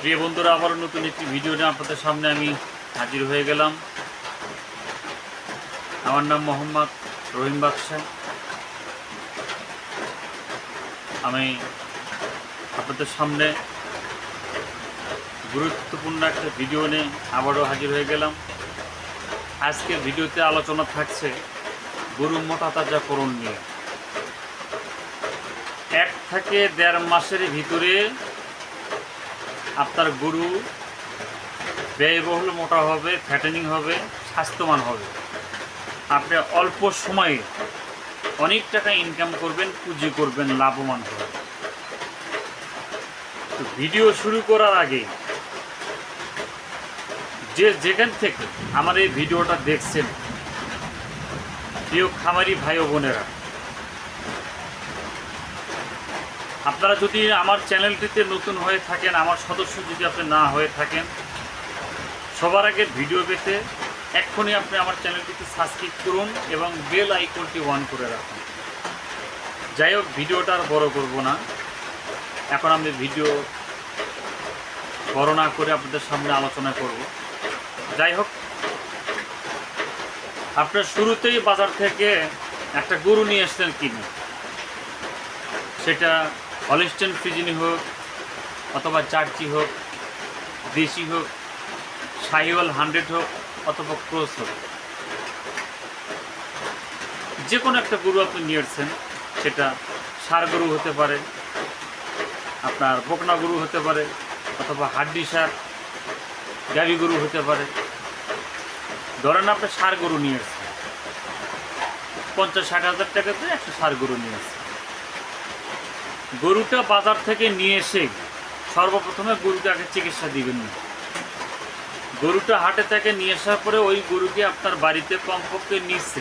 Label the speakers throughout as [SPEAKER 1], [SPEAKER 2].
[SPEAKER 1] প্রিয় বন্ধুরা, আবারও নতুন একটি ভিডিও নিয়ে আপনাদের সামনে আমি হাজির হয়ে গেলাম। আমার নাম মোহাম্মদ রহিম বাদশাহ আমি আপনাদের সামনে গুরুত্বপূর্ণ একটা ভিডিও নিয়ে আবারও হাজির হয়ে গেলাম। আজকের ভিডিওতে আলোচনা থাকছে গরু মোটা তাজাকরণ নিয়ে। এক থেকে দেড় মাসের ভিতরে আপনার গরু ব্যয়বহুল মোটা হবে ফ্যাটেনিং হবে, স্বাস্থ্যবান হবে। আপনি অল্প সময়ে অনেক টাকা ইনকাম করবেন, পুঁজি করবেন, লাভবান হবেন। তো ভিডিও শুরু করার আগে যে যেখান থেকে আমার এই ভিডিওটা দেখছেন, প্রিয় খামারি ভাই বোনেরা আপনারা যদি আমার চ্যানেলটিতে নতুন হয়ে থাকেন, আমার সদস্য যদি আপনি না হয়ে থাকেন, সবার আগে ভিডিও পেতে এক্ষুনি আপনি আমার চ্যানেলটিতে সাবস্ক্রাইব করুন এবং বেল আইকনটি অন করে রাখুন। যাই হোক, ভিডিওটা আর বড় করব না। এখন আমি ভিডিও বড় না করে আপনাদের সামনে আলোচনা করব। যাই হোক, আপনার শুরুতেই বাজার থেকে একটা গরু নিয়ে এসছেন কিনে। সেটা হলিস্টেন ফ্রিজিনি হোক, অথবা চার্চি হোক দেশি হোক সাহিওয়াল হান্ড্রেড হোক, অথবা ক্রোস হোক। যে কোনো একটা গরু আপনি নিয়ে এসছেন সেটা সার গরু হতে পারে, আপনার বকনা গরু হতে পারে, অথবা হাড্ডি সার, গাভি গরু হতে পারে। ধরেন আপনি সার গরু নিয়ে এসছেন পঞ্চাশ ষাট হাজার টাকাতে একটা সার গরু নিয়ে এসছেন গরুটা বাজার থেকে নিয়ে এসে সর্বপ্রথমে আগে চিকিৎসা দিবেন। গরুটা হাটে থেকে নিয়ে আসার পরে ওই গরুকে আপনার বাড়িতে কমপক্ষে নিচ্ছে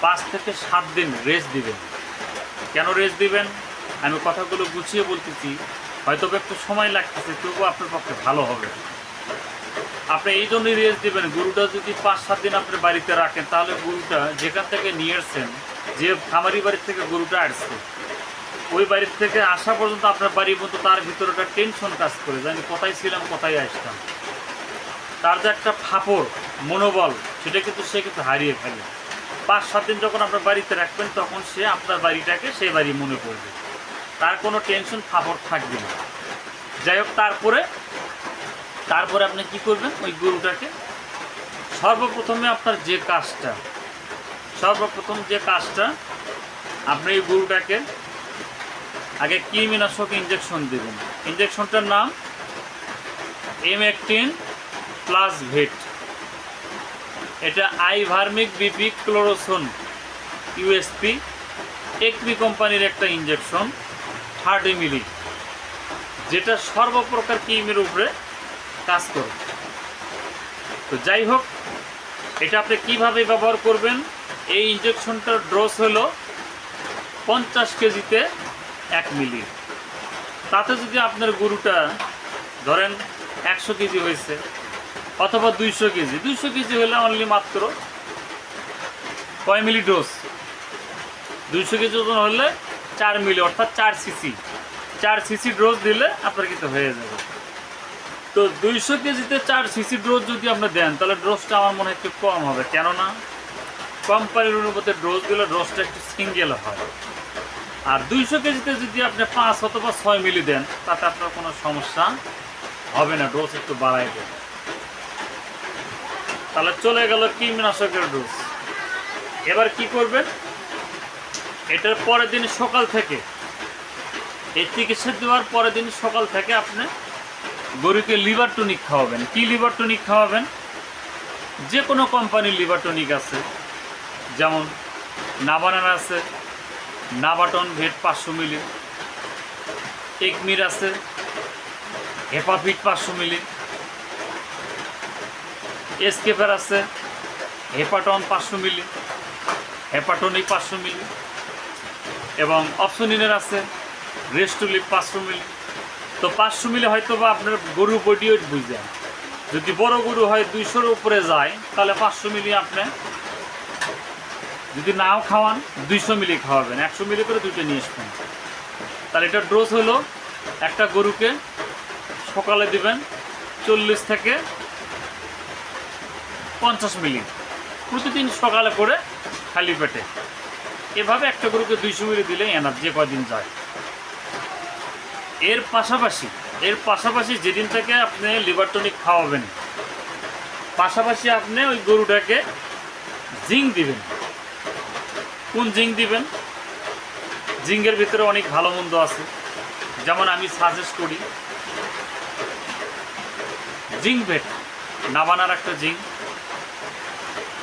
[SPEAKER 1] পাঁচ থেকে সাত দিন রেস্ট দিবেন। কেন রেস্ট দিবেন? আমি কথাগুলো গুছিয়ে বলতেছি। হয়তো একটু সময় লাগতেছে, তবুও আপনার পক্ষে ভালো হবে। আপনি এই জন্যই রেস্ট দিবেন। গরুটা যদি পাঁচ, সাত দিন আপনি বাড়িতে রাখেন, তাহলে গরুটা যেখান থেকে নিয়ে এসছেন যে খামারি বাড়ির থেকে গরুটা আসছে ওই বাড়ির থেকে আসা পর্যন্ত আপনার বাড়ি পর্যন্ত তার ভিতরে একটা টেনশন কাজ করে, যে আমি কোথায় ছিলাম, কোথায় আসতাম। তার যে একটা ফাপড়, মনোবল, সেটা কিন্তু সে কিন্তু হারিয়ে ফেলে। পাঁচ, সাত দিন যখন আপনার বাড়িতে রাখবেন, তখন সে আপনার বাড়িটাকে সেই বাড়ি মনে করবে। তার কোনো টেনশন ফাপড় থাকবে না। যাই হোক, তারপরে তারপরে আপনি কি করবেন? ওই গরুটাকে সর্বপ্রথমে আপনার যে কাজটা, সর্বপ্রথম যে কাজটা, আপনি এই গরুটাকে আগে কৃমিনাশক ইঞ্জেকশন দেবেন ইঞ্জেকশনটার নাম এম একটিন প্লাস ভেট এটা আইভার্মিক বিপি ক্লোরোসন ইউএসপি একমি কোম্পানির একটা ইঞ্জেকশন থার্টি মিলি যেটা সর্বপ্রকার কৃমির উপরে কাজ করে। তো যাই হোক, এটা আপনি কীভাবে ব্যবহার করবেন? এই ইঞ্জেকশনটার ডোজ হলো পঞ্চাশ কেজিতে এক মিলি। তাতে যদি আপনার গরুটা ধরেন একশো কেজি হয়েছে অথবা দুইশো কেজি দুইশো কেজি হলে অনলি মাত্র কয় মিলি ডোজ দুইশো কেজি ওজন হলে চার মিলি, অর্থাৎ চার সিসি চার সিসি ডোজ দিলে আপনার কিন্তু হয়ে যাবে। তো দুইশো কেজিতে চার সিসি ডোজ যদি আপনি দেন, তাহলে ডোজটা আমার মনে হয় একটু কম হবে। কেননা কোম্পানির অনুপাতে ডোজ দিলে ডোজটা একটু সিঙ্গেল হয়। আর দুইশো কেজিতে যদি আপনি পাঁচ অথবা ছয় মিলি দেন, তাতে আপনার কোনো সমস্যা হবে না ডোজ একটু বাড়াই দেন তাহলে চলে গেল কীটনাশকের ডোজ এবার কি করবেন? এটার পরের দিন সকাল থেকে এই চিকিৎসা দেওয়ার পরের দিন সকাল থেকে আপনি গরুকে লিভার টনিক খাওয়াবেন। কি লিভার টনিক খাওয়াবেন? যে কোনো কোম্পানির লিভার টনিক আছে, যেমন নাবানার আছে নাবাটন ভেট পাঁচশো মিলি। একমির আছে। হেপাফিট পাঁচশো মিলি। এসকেফার আছে। হেপাটন পাঁচশো মিলি। হেপাটনিক পাঁচশো মিলি। এবং অপশনিনের আছে। রেস্টুলিপ পাঁচশো মিলি। তো পাঁচশো মিলি হয়তো বা আপনার গরু বডি ওয়েট বুঝে যদি বড় গরু হয় দুইশোর উপরে যায়, তাহলে পাঁচশো মিলি আপনি যদি নাও খাওয়ান, দুইশো মিলি খাওয়াবেন। একশো মিলি করে দুটো নিয়ে আসবেন। তাহলে এটা ডোজ হলো একটা গরুকে সকালে দিবেন চল্লিশ থেকে পঞ্চাশ মিলি। প্রতিদিন সকালে করে খালি পেটে। এভাবে একটা গরুকে দুইশো মিলি দিলে এনার যে কদিন যায়। এর পাশাপাশি এর পাশাপাশি যেদিন থেকে আপনি লিভার টনিক খাওয়াবেন, পাশাপাশি আপনি ওই গরুটাকে জিঙ্ক দিবেন। কোন জিঙ্ক দিবেন? জিঙ্কের ভিতরে অনেক ভালো মন্দ আছে। যেমন আমি সাজেস্ট করি, জিঙ্ক বেট নাবানার একটা জিঙ্ক।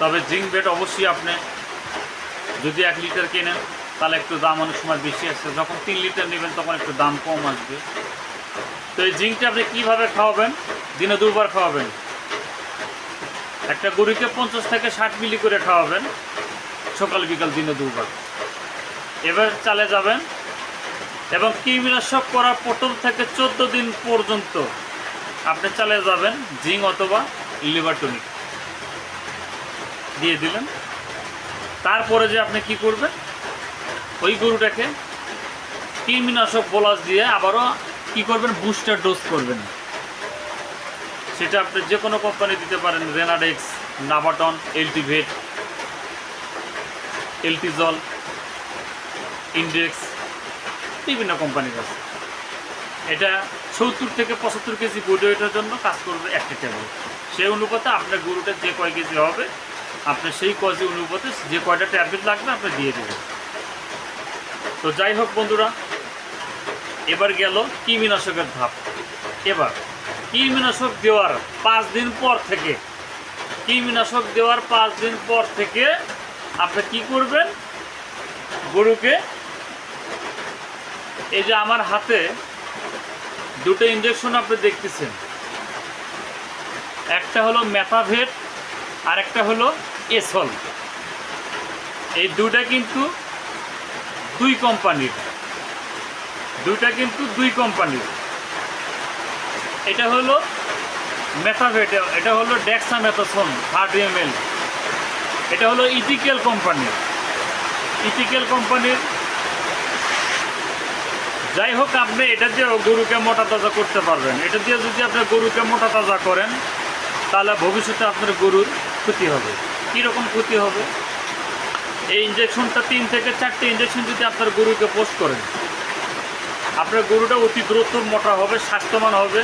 [SPEAKER 1] তবে জিঙ্ক বেট অবশ্যই আপনি যদি এক লিটার কেনেন, তাহলে একটু দাম অনেক সময় বেশি আসছে যখন তিন লিটার নেবেন, তখন একটু দাম কম আসবে। তো এই জিঙ্কটা আপনি কীভাবে খাওয়াবেন? দিনে দুবার খাওয়াবেন। একটা গরুকে পঞ্চাশ থেকে ষাট মিলি করে খাওয়াবেন। সকাল বিকাল দিনে দুবার। এবার চালে যাবেন এবং কৃমিনাশক করার প্রথম থেকে চোদ্দ দিন পর্যন্ত আপনি চালে যাবেন জিঙ্ক অথবা লিভার টনিক। দিয়ে দিলেন। তারপরে যে আপনি কি করবেন? ওই গরুটাকে কৃমিনাশক বোলাস দিয়ে আবারও কি করবেন? বুস্টার ডোজ করবেন। সেটা আপনি যে কোনো কোম্পানি দিতে পারেন, রেনাডেক্স, নাবাটন, এলটিভেট এলটিজল, ইন্ডেক্স, বিভিন্ন কোম্পানির আছে। এটা সত্তর থেকে পঁচাত্তর কেজি ওয়েটের জন্য কাজ করবে একটি ট্যাবলেট সেই অনুপাতে আপনার গরুটা যে কয় কেজি হবে, আপনার সেই কেজি অনুপাতে যে কয়টা ট্যাবলেট লাগবে আপনি দিয়ে দেবেন তো যাই হোক বন্ধুরা, এবার গেল কৃমিনাশকের ধাপ। এবার, কৃমিনাশক দেওয়ার পাঁচ দিন পর থেকে, কৃমিনাশক দেওয়ার পাঁচ দিন পর থেকে আপনি কি করবেন? গরুকে এই যে আমার হাতে দুটো ইঞ্জেকশন আপনি দেখতেছেন। একটা হলো ম্যাথাভেট আর একটা হলো এসল এই দুটা কিন্তু দুই কোম্পানির দুইটা কিন্তু দুই কোম্পানির এটা হলো মেথাভেট এটা হলো ডেক্সা মেথাসন থার্ড এম এটা হলো ইথিক্যাল কোম্পানির ইথিক্যাল কোম্পানির যাই হোক, আপনি এটা দিয়ে গরুকে মোটা তাজা করতে পারবেন। এটা দিয়ে যদি আপনি গরুকে মোটা তাজা করেন, তাহলে ভবিষ্যতে আপনার গরুর ক্ষতি হবে। কীরকম ক্ষতি হবে? এই ইঞ্জেকশনটা তিন থেকে চারটে ইঞ্জেকশন যদি আপনার গরুকে পোস্ট করেন, আপনার গরুটা অতি দ্রুত মোটা হবে, স্বাস্থ্যবান হবে,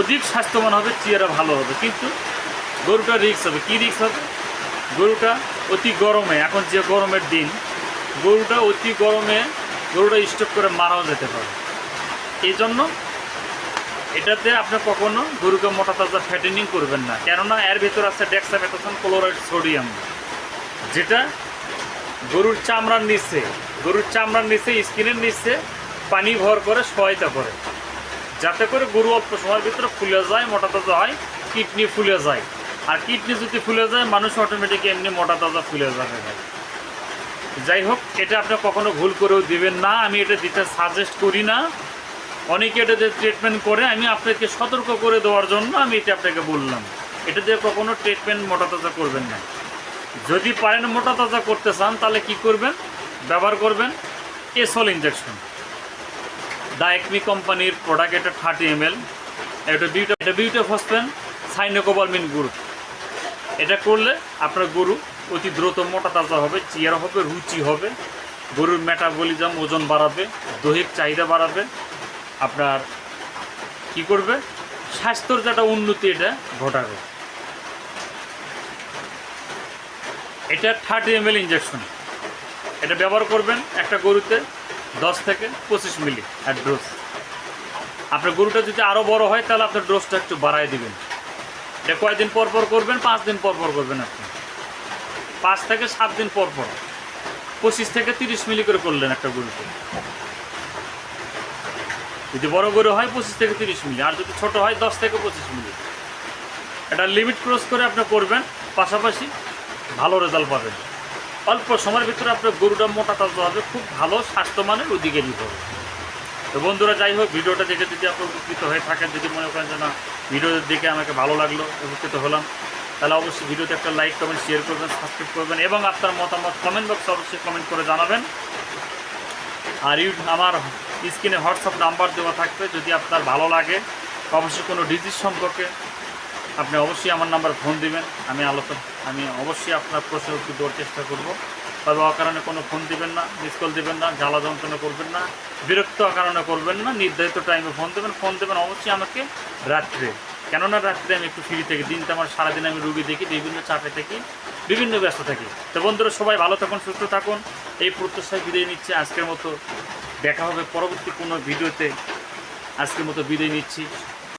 [SPEAKER 1] অধিক স্বাস্থ্যবান হবে চেয়ারা ভালো হবে। কিন্তু গরুটা রিক্স হবে। কী রিক্স হবে? গরুটা অতি গরমে, এখন যে গরমের দিন, গরুটা অতি গরমে গরুটা স্টক করে মারাও যেতে পারে। এই জন্য এটাতে আপনি কখনো গরুকে মোটা তাজা ফ্যাটেনিং করবেন না। কেননা এর ভিতর আছে ডেক্সামেথাসন ক্লোরাইড সোডিয়াম যেটা গরুর চামড়ার নিচে, গরুর চামড়ার নিচে, স্কিনের নিচে পানি ভর করে সহায়তা করে। যাতে করে গরু অল্প সময়ের ভিতরে ফুলে যায়, মোটা তাজা হয়, কিডনি ফুলে যায়। আর কিডনি যদি ফুলে যায়, মানুষ অটোমেটিক এমনি মোটা তাজা ফুলে যাবে যাই হোক, এটা আপনি কখনো ভুল করেও দিবেন না। আমি এটা দিতে সাজেস্ট করি না। অনেকে এটা দিয়ে ট্রিটমেন্ট করে, আমি আপনাকে সতর্ক করে দেওয়ার জন্য আমি এটা আপনাকে বললাম। এটা দিয়ে কখনো ট্রিটমেন্ট মোটা তাজা করবেন না। যদি পারেন মোটা তাজা করতে চান, তাহলে কি করবেন? ব্যবহার করবেন এসল ইঞ্জেকশন ডাইকমি কোম্পানির প্রোডাক্ট এটা থার্টি এম এল এটা বিউটা এটা বিউটা ফসফেন সাইনোকোবালমিন গ্রুপ এটা করলে আপনার গরু অতি দ্রুত মোটা তাজা হবে, চেয়ার হবে, রুচি হবে, গরুর মেটাবলিজম ওজন বাড়াবে, দৈহিক চাহিদা বাড়াবে, আপনার কি করবে? স্বাস্থ্যর যেটা উন্নতি এটা ঘটাবে। এটা থার্টি এম ইঞ্জেকশন এটা ব্যবহার করবেন একটা গরুতে দশ থেকে পঁচিশ মিলি এক ডোজ আপনার গরুটা যদি আরও বড় হয়, তাহলে আপনার ডোজটা একটু বাড়াই দিবেন। এটা কয়দিন পর পর করবেন? পাঁচ দিন পর পর করবেন আপনি? পাঁচ থেকে সাত দিন পর পর। পঁচিশ থেকে তিরিশ মিলি করে করলেন একটা গরুতে যদি বড় গরু হয়, পঁচিশ থেকে তিরিশ মিলি। আর যদি ছোট হয়, দশ থেকে পঁচিশ মিলি। এটা লিমিট ক্রস করে আপনি করবেন। পাশাপাশি ভালো রেজাল্ট পাবেন। অল্প সময়ের ভিতরে আপনার গরুটা মোটা তাজা হবে, খুব ভালো স্বাস্থ্যমানের অধিকারী হবে তো বন্ধুরা, যাই হোক, ভিডিওটা দেখে যদি আপনি উপকৃত হয়ে থাকেন, যদি মনে করেন যে না, ভিডিও দেখে আমাকে ভালো লাগল, উপকৃত হলাম, তাহলে অবশ্যই ভিডিওতে একটা লাইক কমেন্ট শেয়ার করবেন সাবস্ক্রাইব করবেন, এবং আপনার মতামত কমেন্ট বক্সে অবশ্যই কমেন্ট করে জানাবেন। আর ইউ, আমার স্ক্রিনে হোয়াটসঅ্যাপ নাম্বার দেওয়া থাকবে, যদি আপনার ভালো লাগে, অবশ্যই কোনো ডিজিজ সম্পর্কে আপনি অবশ্যই আমার নাম্বার ফোন দিবেন, আমি আলোচনা আমি অবশ্যই আপনার প্রশ্নের উত্তর দেওয়ার চেষ্টা করব। তবে অকারণে কোনো ফোন দিবেন না, মিস কল দেবেন না, জ্বালা যন্ত্রণা করবেন না, বিরক্ত অকারণে করবেন না, নির্ধারিত টাইমে ফোন দেবেন ফোন দেবেন অবশ্যই আমাকে রাত্রে। কেননা রাত্রে আমি একটু ফ্রি থাকি, দিনটা আমার সারাদিন আমি রুগী দেখি, বিভিন্ন চাপে থাকি, বিভিন্ন ব্যস্ত থাকি। তো বন্ধুরা, সবাই ভালো থাকুন, সুস্থ থাকুন। এই প্রত্যাশায় বিদায় নিচ্ছে, আজকের মতো দেখা হবে পরবর্তী কোনো ভিডিওতে। আজকের মতো বিদায় নিচ্ছি।